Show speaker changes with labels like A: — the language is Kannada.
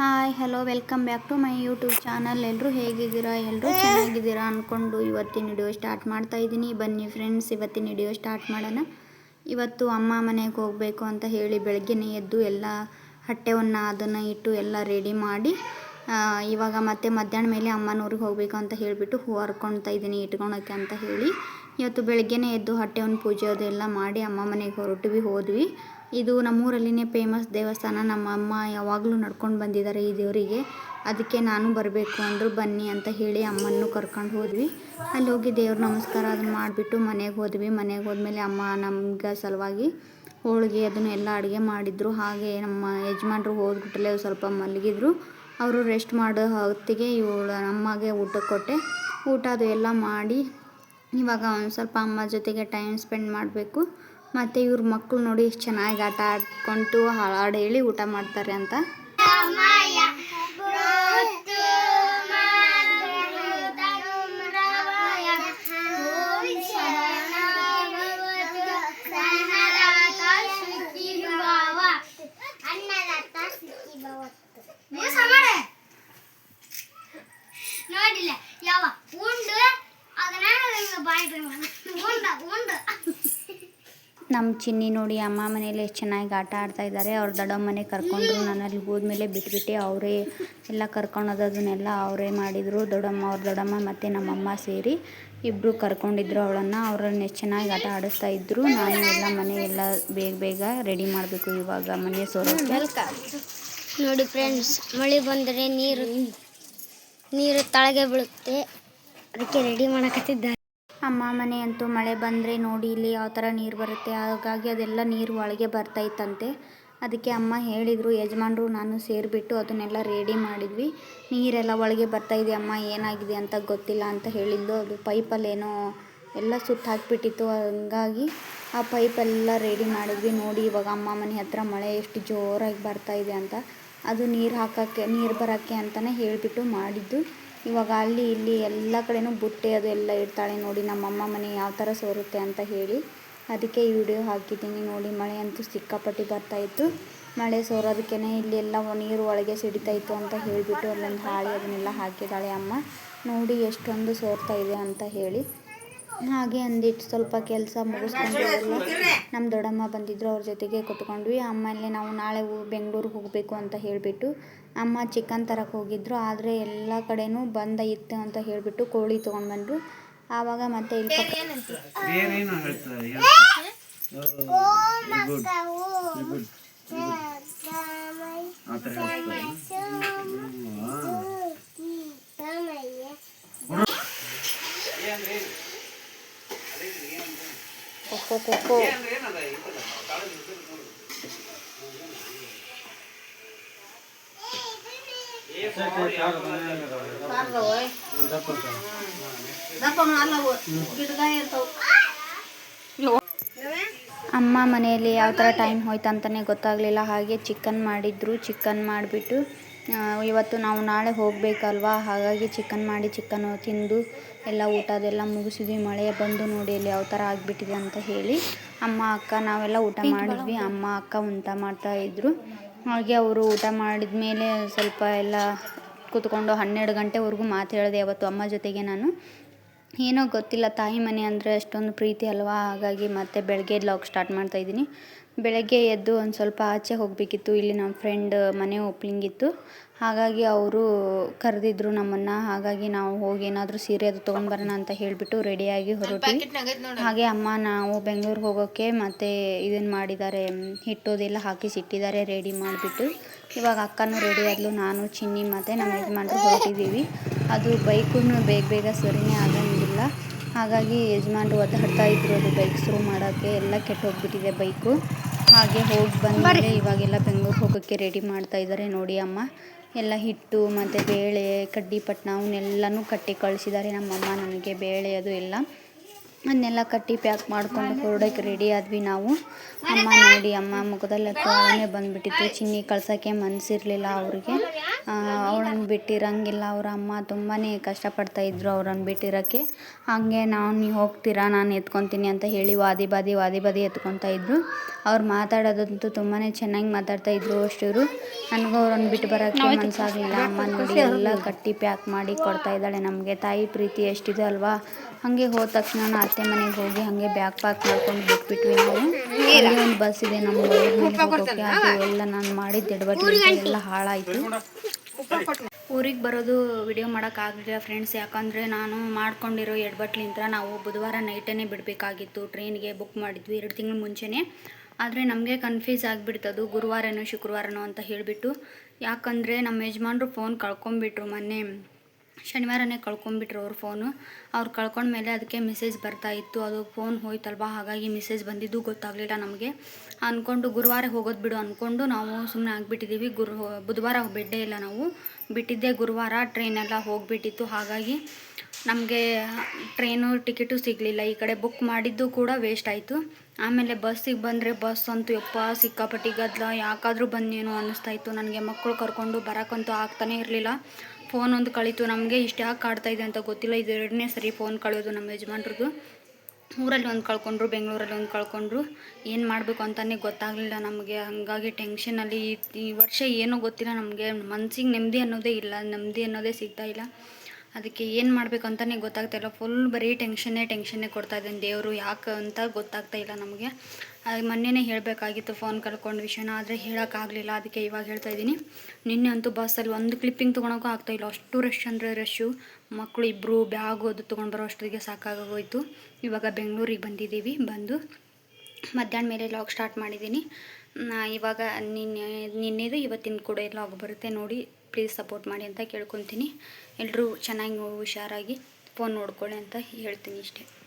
A: Hi, hello, welcome back to my YouTube channel. ಎಲ್ಲರೂ ಹೇಗಿದ್ದೀರಾ? ಎಲ್ಲರೂ ಚೆನ್ನಾಗಿದ್ದೀರಾ ಅಂದ್ಕೊಂಡು ಇವತ್ತಿನ ವಿಡಿಯೋ ಸ್ಟಾರ್ಟ್ ಮಾಡ್ತಾ ಇದ್ದೀನಿ. ಬನ್ನಿ ಫ್ರೆಂಡ್ಸ್, ಇವತ್ತಿನ ವಿಡಿಯೋ ಸ್ಟಾರ್ಟ್ ಮಾಡೋಣ. ಇವತ್ತು ಅಮ್ಮ ಮನೆಗೆ ಹೋಗಬೇಕು ಅಂತ ಹೇಳಿ ಬೆಳಗ್ಗೆನೇ ಎದ್ದು ಎಲ್ಲ ಹಟ್ಟೆವನ್ನು, ಅದನ್ನು ಇಟ್ಟು ಎಲ್ಲ ರೆಡಿ ಮಾಡಿ ಇವಾಗ ಮತ್ತೆ ಮಧ್ಯಾಹ್ನ ಮೇಲೆ ಅಮ್ಮನೂರಿಗೆ ಹೋಗಬೇಕು ಅಂತ ಹೇಳಿಬಿಟ್ಟು ಹೂ ಹರ್ಕೊಳ್ತಾ ಇದ್ದೀನಿ, ಇಟ್ಕೊಳಕ್ಕೆ ಅಂತ ಹೇಳಿ. ಇವತ್ತು ಬೆಳಗ್ಗೆನೇ ಎದ್ದು ಹೊಟ್ಟೆವನ್ನು ಪೂಜೆ ಅದೆಲ್ಲ ಮಾಡಿ ಅಮ್ಮ ಮನೆಗೆ ಹೊರಟ್ವಿ ಹೋದ್ವಿ. ಇದು ನಮ್ಮೂರಲ್ಲಿನೇ ಫೇಮಸ್ ದೇವಸ್ಥಾನ. ನಮ್ಮ ಅಮ್ಮ ಯಾವಾಗಲೂ ನಡ್ಕೊಂಡು ಬಂದಿದ್ದಾರೆ ಈ ದೇವರಿಗೆ. ಅದಕ್ಕೆ ನಾನು ಬರಬೇಕು ಅಂದರು ಬನ್ನಿ ಅಂತ ಹೇಳಿ ಅಮ್ಮನ್ನು ಕರ್ಕೊಂಡು ಹೋದ್ವಿ. ಅಲ್ಲಿ ಹೋಗಿ ದೇವ್ರ ನಮಸ್ಕಾರ ಅದನ್ನು ಮಾಡಿಬಿಟ್ಟು ಮನೆಗೆ ಹೋದ್ವಿ. ಮನೆಗೆ ಹೋದ್ಮೇಲೆ ಅಮ್ಮ ನಮ್ಗೆ ಸಲುವಾಗಿ ಹೋಳಿಗೆ ಅದನ್ನು ಎಲ್ಲ ಅಡುಗೆ ಮಾಡಿದ್ರು. ಹಾಗೆ ನಮ್ಮ ಯಜಮಾನ್ರು ಹೋದ್ಬಿಟ್ಟಲೆ ಸ್ವಲ್ಪ ಮಲಗಿದ್ರು. ಅವರು ರೆಸ್ಟ್ ಮಾಡೋ ಹೊತ್ತಿಗೆ ಇವಳು ಅಮ್ಮಗೆ ಊಟ ಕೊಟ್ಟೆ. ಊಟ ಅದು ಎಲ್ಲ ಮಾಡಿ ಇವಾಗ ಒಂದು ಸ್ವಲ್ಪ ಅಮ್ಮ ಜೊತೆಗೆ ಟೈಮ್ ಸ್ಪೆಂಡ್ ಮಾಡಬೇಕು. ಮತ್ತು ಇವ್ರ ಮಕ್ಕಳು ನೋಡಿ ಎಷ್ಟು ಚೆನ್ನಾಗಿ ಆಟ ಆಡ್ಕೊಂಡು ಹಾಡು ಹೇಳಿ ಊಟ ಮಾಡ್ತಾರೆ ಅಂತ. ನಮ್ಮ ಚಿನ್ನಿ ನೋಡಿ ಅಮ್ಮ ಮನೇಲಿ ಎಷ್ಟು ಚೆನ್ನಾಗಿ ಆಟ ಆಡ್ತಾ ಇದ್ದಾರೆ ಅವ್ರ ದೊಡ್ಡಮ್ಮ ಮನೆ ಕರ್ಕೊಂಡ್ರು, ನಾನು ಅಲ್ಲಿ ಹೋದ್ಮೇಲೆ ಬಿಟ್ಬಿಟ್ಟು, ಅವರೇ ಎಲ್ಲ ಅದನ್ನೆಲ್ಲ ಅವರೇ ಮಾಡಿದರು, ದೊಡ್ಡಮ್ಮ ಅವ್ರ ದೊಡ್ಡಮ್ಮ ಮತ್ತು ನಮ್ಮಮ್ಮ ಸೇರಿ ಇಬ್ಬರು ಕರ್ಕೊಂಡಿದ್ರು ಅವಳನ್ನು, ಅವ್ರನ್ನ ಎಷ್ಟು ಚೆನ್ನಾಗಿ ಆಟ ಆಡಿಸ್ತಾ ಇದ್ದರು ನಾನು ಎಲ್ಲ ಮನೆ ಎಲ್ಲ ಬೇಗ ಬೇಗ ರೆಡಿ ಮಾಡಬೇಕು ಇವಾಗ ಮನೆ ಸೋರೋಕ್ಕೆ
B: ನೋಡಿ ಫ್ರೆಂಡ್ಸ್ ಮಳೆ ಬಂದರೆ ನೀರು ನೀರು ತಳಗೆ ಬೀಳುತ್ತೆ, ಅದಕ್ಕೆ ರೆಡಿ ಮಾಡಕತ್ತಿದ್ದಾರೆ.
A: ಅಮ್ಮ ಮನೆ ಅಂತೂ ಮಳೆ ಬಂದರೆ ನೋಡಿ ಇಲ್ಲಿ ಯಾವ ಥರ ನೀರು ಬರುತ್ತೆ. ಹಾಗಾಗಿ ಅದೆಲ್ಲ ನೀರು ಒಳಗೆ ಬರ್ತೈತಂತೆ ಅದಕ್ಕೆ ಅಮ್ಮ ಹೇಳಿದರು, ಯಜಮಾನರು ನಾನು ಸೇರಿಬಿಟ್ಟು ಅದನ್ನೆಲ್ಲ ರೆಡಿ ಮಾಡಿದ್ವಿ. ನೀರೆಲ್ಲ ಒಳಗೆ ಬರ್ತಾಯಿದೆ ಅಮ್ಮ, ಏನಾಗಿದೆ ಅಂತ ಗೊತ್ತಿಲ್ಲ ಅಂತ ಹೇಳಿದ್ದು. ಅದು ಪೈಪಲ್ಲೇನೋ ಎಲ್ಲ ಸುತ್ತ ಹಾಕಿಬಿಟ್ಟಿತ್ತು ಹಂಗಾಗಿ ಆ ಪೈಪೆಲ್ಲ ರೆಡಿ ಮಾಡಿದ್ವಿ. ನೋಡಿ ಇವಾಗ ಅಮ್ಮ ಮನೆ ಹತ್ರ ಮಳೆ ಎಷ್ಟು ಜೋರಾಗಿ ಬರ್ತಾ ಇದೆ ಅಂತ. ಅದು ನೀರು ಹಾಕೋಕ್ಕೆ, ನೀರು ಬರೋಕ್ಕೆ ಅಂತಲೇ ಹೇಳಿಬಿಟ್ಟು ಮಾಡಿದ್ದು. ಇವಾಗ ಅಲ್ಲಿ, ಇಲ್ಲಿ ಎಲ್ಲ ಕಡೆನೂ ಬುಟ್ಟೆ ಅದು ಎಲ್ಲ ಇಡ್ತಾಳೆ ನೋಡಿ, ನಮ್ಮಮ್ಮ ಮನೆ ಯಾವ ಥರ ಸೋರುತ್ತೆ ಅಂತ ಹೇಳಿ. ಅದಕ್ಕೆ ಈ ವಿಡಿಯೋ ಹಾಕಿದ್ದೀನಿ ನೋಡಿ, ಮಳೆ ಅಂತೂ ಸಿಕ್ಕಾಪಟ್ಟಿ ಬರ್ತಾಯಿತ್ತು ಮಳೆ ಸೋರೋದಕ್ಕೆ ಇಲ್ಲಿ ಎಲ್ಲ ನೀರು ಒಳಗೆ ಸಿಡಿತಾ ಇತ್ತು ಅಂತ ಹೇಳಿಬಿಟ್ಟು ಅಲ್ಲೊಂದು ಹಾಳೆ ಅದನ್ನೆಲ್ಲ ಹಾಕಿದ್ದಾಳೆ ಅಮ್ಮ. ನೋಡಿ ಎಷ್ಟೊಂದು ಸೋರ್ತಾ ಇದೆ ಅಂತ ಹೇಳಿ. ಹಾಗೆ ಅಂದಿಟ್ಟು ಸ್ವಲ್ಪ ಕೆಲಸ ಮುಗಿಸ್ಕೊಂಡು ನಮ್ಮ ದೊಡ್ಡಮ್ಮ ಬಂದಿದ್ರು ಅವ್ರ ಜೊತೆಗೆ ಕೂತ್ಕೊಂಡ್ವಿ. ಅಮ್ಮಲ್ಲಿ ನಾವು ನಾಳೆ ಬೆಂಗಳೂರಿಗೆ ಹೋಗಬೇಕು ಅಂತ ಹೇಳಿಬಿಟ್ಟು ಅಮ್ಮ ಚಿಕನ್ ತರಕ್ಕೆ ಹೋಗಿದ್ರು. ಆದರೆ ಎಲ್ಲ ಕಡೆಯೂ ಬಂದ ಇತ್ತು ಅಂತ ಹೇಳಿಬಿಟ್ಟು ಕೋಳಿ ತೊಗೊಂಡು ಬಂದರು. ಆವಾಗ ಮತ್ತೆ ಇಲ್ಲಿ
C: ಆ ಥರ
A: ಕೊಕ್ಕೋ ಕೊಕ್ಕೋ ಅಮ್ಮ ಮನೆಯಲ್ಲಿ ಯಾವ ಥರ ಟೈಮ್ ಹೋಯ್ತು ಅಂತಲೇ ಗೊತ್ತಾಗಲಿಲ್ಲ. ಹಾಗೆ ಚಿಕನ್ ಮಾಡಿದ್ರು ಚಿಕನ್ ಮಾಡಿಬಿಟ್ಟು ಇವತ್ತು ನಾವು ನಾಳೆ ಹೋಗಬೇಕಲ್ವಾ? ಹಾಗಾಗಿ ಚಿಕನ್ ಮಾಡಿ ಚಿಕನ್ನು ತಿಂದು ಎಲ್ಲ ಊಟ ಅದೆಲ್ಲ ಮುಗಿಸಿದ್ವಿ. ಮಳೆ ಬಂದು ನೋಡಿ ಅಲ್ಲಿ ಯಾವ ಥರ ಆಗಿಬಿಟ್ಟಿದೆ ಅಂತ ಹೇಳಿ ಅಮ್ಮ ಅಕ್ಕ ನಾವೆಲ್ಲ ಊಟ ಮಾಡಿದ್ವಿ. ಅಮ್ಮ ಅಕ್ಕ ಊಟ ಮಾಡ್ತಾ ಇದ್ರು. ಹಾಗೆ ಅವರು ಊಟ ಮಾಡಿದ ಮೇಲೆ ಸ್ವಲ್ಪ ಎಲ್ಲ ಕೂತ್ಕೊಂಡು ಹನ್ನೆರಡು ಗಂಟೆವರೆಗೂ ಮಾತು ಹೇಳಿದೆ ಅವತ್ತು ಅಮ್ಮ ಜೊತೆಗೆ ನಾನು. ಏನೋ ಗೊತ್ತಿಲ್ಲ ತಾಯಿ ಮನೆ ಅಂದರೆ ಅಷ್ಟೊಂದು ಪ್ರೀತಿ ಅಲ್ವಾ? ಹಾಗಾಗಿ ಮತ್ತೆ ಬೆಳಗ್ಗೆ ಲಾಗ್ ಸ್ಟಾರ್ಟ್ ಮಾಡ್ತಾ ಇದ್ದೀನಿ. ಬೆಳಗ್ಗೆ ಎದ್ದು ಒಂದು ಸ್ವಲ್ಪ ಆಚೆ ಹೋಗಬೇಕಿತ್ತು. ಇಲ್ಲಿ ನಮ್ಮ ಫ್ರೆಂಡ್ ಮನೆ ಓಪ್ನಿಂಗ್ ಇತ್ತು. ಹಾಗಾಗಿ ಅವರು ಕರೆದಿದ್ರು ನಮ್ಮನ್ನು. ಹಾಗಾಗಿ ನಾವು ಹೋಗಿ ಏನಾದರೂ ಸೀರೆ ಅದು ತೊಗೊಂಡ್ಬರೋಣ ಅಂತ ಹೇಳಿಬಿಟ್ಟು ರೆಡಿಯಾಗಿ ಹೊರಟು ಹಾಗೆ ಅಮ್ಮ ನಾವು ಬೆಂಗಳೂರಿಗೆ ಹೋಗೋಕ್ಕೆ ಮತ್ತು ಇದನ್ನು ಮಾಡಿದ್ದಾರೆ ಹಿಟ್ಟೋದೆಲ್ಲ ಹಾಕಿಸಿಟ್ಟಿದ್ದಾರೆ ರೆಡಿ ಮಾಡಿಬಿಟ್ಟು. ಇವಾಗ ಅಕ್ಕನೂ ರೆಡಿ ಆದಲು ನಾನು ಚಿನ್ನಿ ಮತ್ತು ನಮ್ಮ ಯಜಮಾನ್ರು ಹೊರಟಿದ್ದೀವಿ. ಅದು ಬೈಕೂ ಬೇಗ ಬೇಗ ಸರಿನೇ ಆಗೋಂಗಿಲ್ಲ. ಹಾಗಾಗಿ ಯಜಮಾನ್ರು ಒದ್ದಾಡ್ತಾ ಇದ್ರು ಅದು ಬೈಕ್ ಶುರು ಮಾಡೋಕ್ಕೆ. ಎಲ್ಲ ಕೆಟ್ಟು ಹೋಗ್ಬಿಟ್ಟಿದೆ ಬೈಕು ಹಾಗೆ ಹೋಗಿ ಬಂದಮೇಲೆ ಇವಾಗೆಲ್ಲ ಬೆಂಗಳೂರು ಹೋಗೋಕ್ಕೆ ರೆಡಿ ಮಾಡ್ತಾ ಇದ್ದಾರೆ ನೋಡಿ ಅಮ್ಮ. ಎಲ್ಲ ಹಿಟ್ಟು ಮತ್ತು ಬೇಳೆ ಕಡ್ಡಿ ಪಟ್ನ ಅವನ್ನೆಲ್ಲನೂ ಕಟ್ಟಿ ಕಳಿಸಿದ್ದಾರೆ ನಮ್ಮಮ್ಮ. ನನಗೆ ಬೇಳೆ ಅದು ಎಲ್ಲ. ಅದನ್ನೆಲ್ಲ ಕಟ್ಟಿ ಪ್ಯಾಕ್ ಮಾಡ್ಕೊಂಡು ಹೊರಡೋಕೆ ರೆಡಿ ಆದ್ವಿ ನಾವು. ಅಮ್ಮ ನೋಡಿ, ಅಮ್ಮ ಮುಖದಲ್ಲಿ ಕಾಳನೆ ಬಂದ್ಬಿಟ್ಟಿತ್ತು. ಚಿನ್ನಿ ಕಳ್ಸೋಕ್ಕೆ ಮನಸ್ಸಿರಲಿಲ್ಲ ಅವ್ರಿಗೆ. ಅವಳನ್ನು ಬಿಟ್ಟಿರಂಗಿಲ್ಲ. ಅವ್ರ ಅಮ್ಮ ತುಂಬಾ ಕಷ್ಟಪಡ್ತಾ ಇದ್ರು ಅವ್ರನ್ನ ಬಿಟ್ಟಿರೋಕ್ಕೆ ಹಾಗೆ ನಾವು ನೀವು ಹೋಗ್ತೀರಾ? ನಾನು ಎತ್ಕೊತೀನಿ ಅಂತ ಹೇಳಿ ವಾದಿ ಬಾದಿ ವಾದಿ ಬಾದಿ ಎತ್ಕೊತಾ ಇದ್ರು. ಅವ್ರು ಮಾತಾಡೋದಂತೂ ತುಂಬಾ ಚೆನ್ನಾಗಿ ಮಾತಾಡ್ತಾ ಇದ್ರು ಅಷ್ಟರು. ನನಗೂ ಅವ್ರನ್ನ ಬಿಟ್ಟು ಬರೋಕ್ಕೆ ಮನಸ್ಸಾಗಲಿಲ್ಲ ಅಮ್ಮ ನೋಡಿ, ಎಲ್ಲ ಕಟ್ಟಿ ಪ್ಯಾಕ್ ಮಾಡಿ ಕೊಡ್ತಾ ಇದ್ದಾಳೆ ನಮಗೆ. ತಾಯಿ ಪ್ರೀತಿ ಎಷ್ಟಿದೆ ಅಲ್ವಾ? ಹಾಗೆ ಹೋದ ತಕ್ಷಣ ನಾನು ಅತ್ತೆ ಮನೆಗೆ ಹೋಗಿ ಹಾಗೆ ಬ್ಯಾಗ್ ಪ್ಯಾಕ್ ಮಾಡ್ಕೊಂಡು ಬಿಟ್ಬಿಟ್ವಿ ನಾವು. ಒಂದು ಬಸ್ ಇದೆ ನಮ್ಮ ಊರ್ ಮೇಲೆ ಹೋಗೋಕೆ ಅದು ಎಲ್ಲ ನಾನು ಮಾಡಿದ್ದು ಎಡವಟ್ಲಿಂದ ಎಲ್ಲ ಹಾಳಾಯಿತು. ಊರಿಗೆ ಬರೋದು ವಿಡಿಯೋ ಮಾಡೋಕ್ಕಾಗಲಿಲ್ಲ ಫ್ರೆಂಡ್ಸ್ ಯಾಕಂದರೆ ನಾನು ಮಾಡ್ಕೊಂಡಿರೋ ಎಡ್ಬಟ್ಲಿಂದ ನಾವು ಬುಧವಾರ ನೈಟೇ ಬಿಡಬೇಕಾಗಿತ್ತು ಟ್ರೈನ್ಗೆ ಬುಕ್ ಮಾಡಿದ್ವಿ ಎರಡು ತಿಂಗಳ ಮುಂಚೆನೇ. ಆದರೆ ನಮಗೆ ಕನ್ಫ್ಯೂಸ್ ಆಗಿಬಿಡ್ತದು ಗುರುವಾರನೋ ಶುಕ್ರವಾರನೋ ಅಂತ ಹೇಳಿಬಿಟ್ಟು. ಯಾಕಂದರೆ ನಮ್ಮ ಯಜಮಾನರು ಫೋನ್ ಕಳ್ಕೊಂಬಿಟ್ರು ಮೊನ್ನೆ. ಶನಿವಾರನೇ ಕಳ್ಕೊಂಡ್ಬಿಟ್ರು ಅವ್ರ ಫೋನು. ಅವ್ರು ಕಳ್ಕೊಂಡ್ಮೇಲೆ ಅದಕ್ಕೆ ಮೆಸೇಜ್ ಬರ್ತಾ ಇತ್ತು. ಅದು ಫೋನ್ ಹೋಯ್ತಲ್ವ? ಹಾಗಾಗಿ ಮೆಸೇಜ್ ಬಂದಿದ್ದು ಗೊತ್ತಾಗಲಿಲ್ಲ ನಮಗೆ. ಅಂದ್ಕೊಂಡು ಗುರುವಾರ ಹೋಗೋದು ಬಿಡು ಅಂದ್ಕೊಂಡು ನಾವು ಸುಮ್ಮನೆ ಆಗಿಬಿಟ್ಟಿದ್ದೀವಿ ಗುರು, ಬುಧವಾರ ಬಿಡ್ಡೇ ಇಲ್ಲ ನಾವು. ಬಿಟ್ಟಿದ್ದೆ ಗುರುವಾರ ಟ್ರೈನೆಲ್ಲ ಹೋಗಿಬಿಟ್ಟಿತ್ತು. ಹಾಗಾಗಿ ನಮಗೆ ಟ್ರೈನು ಟಿಕೆಟು ಸಿಗಲಿಲ್ಲ. ಈ ಕಡೆ ಬುಕ್ ಮಾಡಿದ್ದು ಕೂಡ ವೇಸ್ಟ್ ಆಯಿತು. ಆಮೇಲೆ ಬಸ್ಸಿಗೆ ಬಂದರೆ ಬಸ್ ಅಂತೂ ಯಪ್ಪ, ಸಿಕ್ಕಾಪಟ್ಟಿ ಗದ್ದಲ ಯಾಕಾದರೂ ಅನ್ನಿಸ್ತಾ ಇತ್ತು. ನನಗೆ ಮಕ್ಕಳು ಕರ್ಕೊಂಡು ಬರೋಕ್ಕಂತೂ ಆಗ್ತಾನೇ ಇರಲಿಲ್ಲ. ಫೋನ್ ಒಂದು ಕಳೀತು, ನಮಗೆ ಇಷ್ಟು ಯಾಕೆ ಇದೆ ಅಂತ ಗೊತ್ತಿಲ್ಲ. ಇದು ಎರಡನೇ ಸರಿ ಫೋನ್ ಕಳೆಯೋದು ನಮ್ಮ ಯಜಮಾನ್ರದ್ದು. ಊರಲ್ಲಿ ಒಂದು ಕಳ್ಕೊಂಡ್ರು, ಬೆಂಗಳೂರಲ್ಲಿ ಒಂದು ಕಳ್ಕೊಂಡ್ರು. ಏನು ಮಾಡಬೇಕು ಅಂತಲೇ ಗೊತ್ತಾಗಲಿಲ್ಲ ನಮಗೆ. ಹಾಗಾಗಿ ಟೆನ್ಷನಲ್ಲಿ ಈ ವರ್ಷ ಏನೂ ಗೊತ್ತಿಲ್ಲ ನಮಗೆ. ಮನ್ಸಿಗೆ ನೆಮ್ಮದಿ ಅನ್ನೋದೇ ಇಲ್ಲ, ನೆಮ್ಮದಿ ಅನ್ನೋದೇ ಸಿಗ್ತಾ ಇಲ್ಲ. ಅದಕ್ಕೆ ಏನು ಮಾಡಬೇಕು ಅಂತಲೇ ಗೊತ್ತಾಗ್ತಾ ಇಲ್ಲ. ಫುಲ್ ಬರೀ ಟೆನ್ಷನ್ನೇ ಟೆನ್ಷನ್ನೇ ಕೊಡ್ತಾ ಇದ್ದಾನೆ ದೇವರು. ಯಾಕೆ ಅಂತ ಗೊತ್ತಾಗ್ತಾ ಇಲ್ಲ ನಮಗೆ. ಮೊನ್ನೆನೇ ಹೇಳಬೇಕಾಗಿತ್ತು ಫೋನ್ ಕರ್ಕೊಂಡು ವಿಷಯನ, ಆದರೆ ಹೇಳೋಕ್ಕಾಗಲಿಲ್ಲ ಅದಕ್ಕೆ ಇವಾಗ ಹೇಳ್ತಾ ಇದ್ದೀನಿ. ನಿನ್ನೆ ಅಂತೂ ಬಸ್ಸಲ್ಲಿ ಒಂದು ಕ್ಲಿಪ್ಪಿಂಗ್ ತೊಗೊಳಕ್ಕೂ ಆಗ್ತಾಯಿಲ್ಲ ಅಷ್ಟು ರಶ್ ಅಂದರೆ ರಶ್ಶು ಮಕ್ಕಳು ಇಬ್ಬರು ಬ್ಯಾಗು ಅದು ತೊಗೊಂಡು ಬರೋ ಅಷ್ಟೊತ್ತಿಗೆ ಸಾಕಾಗೋಯ್ತು ಇವಾಗ ಬೆಂಗಳೂರಿಗೆ ಬಂದಿದ್ದೀವಿ. ಬಂದು ಮಧ್ಯಾಹ್ನ ಮೇಲೆ ಲಾಗ್ ಸ್ಟಾರ್ಟ್ ಮಾಡಿದ್ದೀನಿ. ಇವಾಗ ನಿನ್ನೆ, ನಿನ್ನೆದು ಇವತ್ತಿನ ಕೂಡ ಲಾಗ್ ಬರುತ್ತೆ ನೋಡಿ. ಪ್ಲೀಸ್ ಸಪೋರ್ಟ್ ಮಾಡಿ ಅಂತ ಕೇಳ್ಕೊತೀನಿ. ಎಲ್ಲರೂ ಚೆನ್ನಾಗಿ ಹುಷಾರಾಗಿ ಫೋನ್ ನೋಡ್ಕೊಳ್ಳಿ ಅಂತ ಹೇಳ್ತೀನಿ ಇಷ್ಟೇ.